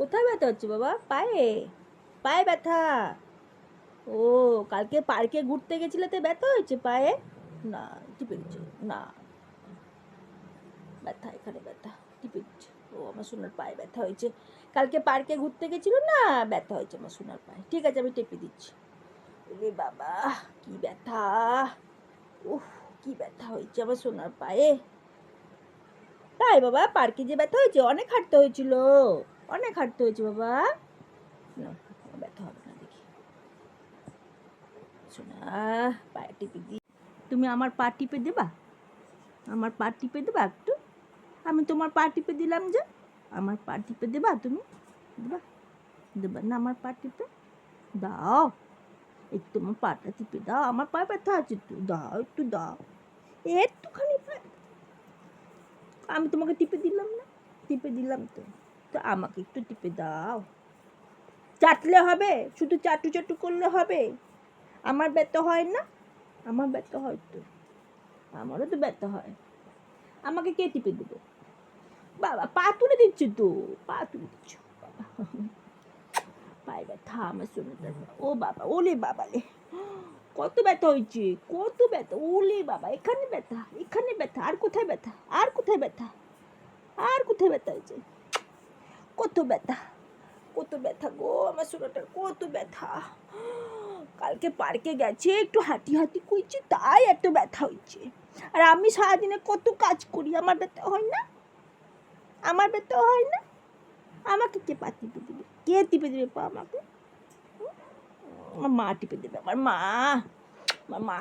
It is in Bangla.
কোথায় ব্যথা হচ্ছে বাবা? পায়ে? পায়ে ব্যথা। ও, কালকে পার্কে ঘুরতে গেছিলে তো ব্যথা হয়েছে পায়ে? না, টিপে দিচ্ছে। না। ব্যথা, এখানে ব্যথা, টিপে দিচ্ছে। ও, আমার সোনার পায়ে ব্যথা হয়েছে। কালকে পার্কে ঘুরতে গেছিল না? ব্যথা হয়েছে আমার সোনার পায়ে। ঠিক আছে, আমি টেপে দিচ্ছি। রে বাবা, কি ব্যথা। উফ, কি ব্যথা হয়েছে আমার সোনার পায়ে। তাই বাবা, পার্কে যে ব্যথা হয়েছে, অনেক হাঁটতে হয়েছিল। অনেক হাঁটতে হয়েছে বাবা। ব্যথা হবে না, দেখি। পায়ে টিপে তুমি আমার পা টিপে দেবা? আমার পা টিপে দেবা একটু? আমি তোমার পা টিপে দিলাম যে, আমার পা টিপে দেবা তুমি? দেবা? দেবা না আমার পা টিপে? দাও। একটু আমার পাটা টিপে দাও, আমার পা ব্যথা আছে একটু। দাও একটু দাও। একটুখানি আমি তোমাকে টিপে দিলাম না? টিপে দিলাম তো। তো আমাকে একটু টিপে দাও। চাটলে হবে, শুধু চাটু চাটু করলে হবে। আমার ব্যথা হয় না? আমার ব্যথা হয় তো। আমারও তো ব্যথা হয়। আমাকে কে টিপে দেবে? বাবা, পা তুলে দিচ্ছি তো। পা তুলে দিচ্ছ। বাবা। পায়ে ব্যথা, আমার শুনে ও বাবা, ওলে বাবা লে। কত ব্যথা হয়েছে, কত ব্যথা। ওলে বাবা, এখানে ব্যথা এখানে ব্যথা। আর কোথায় ব্যথা? আর কোথায় ব্যথা? আর কোথায় ব্যথা হয়েছে? কত ব্যথা কত ব্যথা গো আমার শরীরটা কত ব্যথা। কালকে পার্কে গেছে, একটু হাঁটি হাঁটি করছি, তাই এত ব্যথা হয়েছে আর আমি সারাদিনে কত কাজ করি, আমার ব্যথা হয় না? আমার ব্যথা হয় না? আমাকে কে পা টিপে দেবে? কে টিপে দেবে পা আমাকে? আমার মা টিপে দেবে, আমার মা আমার মা।